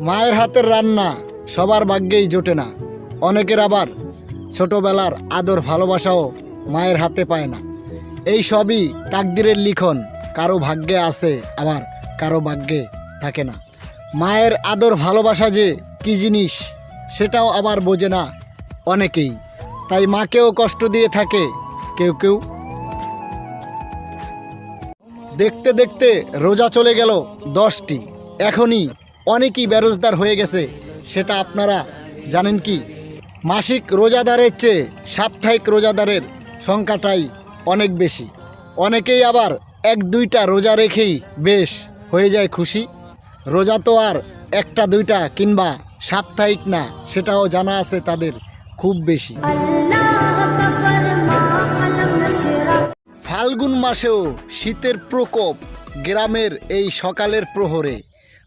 মায়ের হাতের রান্না সবার ভাগ্যেই জোটে না। অনেকের আবার ছোটবেলার আদর ভালোবাসাও মায়ের হাতে পায় না। এই সবই তাকদিরের লিখন, কারও ভাগ্যে আছে আবার কারও ভাগ্যে থাকে না। মায়ের আদর ভালোবাসা যে কি জিনিস, সেটাও আবার বোঝে না অনেকেই। তাই মাকেও কষ্ট দিয়ে থাকে কেউ কেউ। দেখতে দেখতে রোজা চলে গেল দশটি। এখনই অনেকই বেরোজগার হয়ে গেছে, সেটা আপনারা জানেন কি? মাসিক রোজাদারের চেয়ে সাপ্তাহিক রোজাদারের সংখ্যাটাই অনেক বেশি। অনেকেই আবার এক দুইটা রোজা রেখেই বেশ হয়ে যায় খুশি। রোজা তো আর একটা দুইটা কিংবা সাপ্তাহিক না, সেটাও জানা আছে তাদের খুব বেশি। ফাল্গুন মাসেও শীতের প্রকোপ গ্রামের এই সকালের প্রহরে।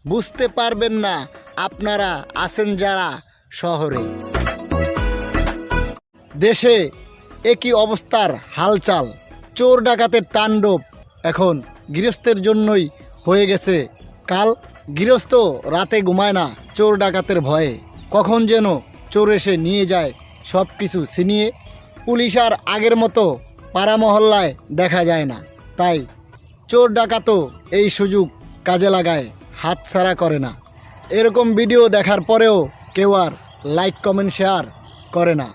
বুঝতে পারবেন না আপনারা আছেন যারা শহরে। দেশে একই অবস্থার হালচাল, চোর ডাকাতের তাণ্ডব এখন গৃহস্থের জন্যই হয়ে গেছে। কাল গৃহস্থ রাতে ঘুমায় না চোর ডাকাতের ভয়ে। কখন যেন চোর এসে নিয়ে যায় সব কিছু ছিনিয়ে। পুলিশ আর আগের মতো পাড়া মহল্লায় দেখা যায় না। তাই চোর ডাকাতও এই সুযোগ কাজে লাগায়। হাতছাড়া করে না। এরকম ভিডিও দেখার পরেও কেউ আর লাইক কমেন্ট শেয়ার করে না।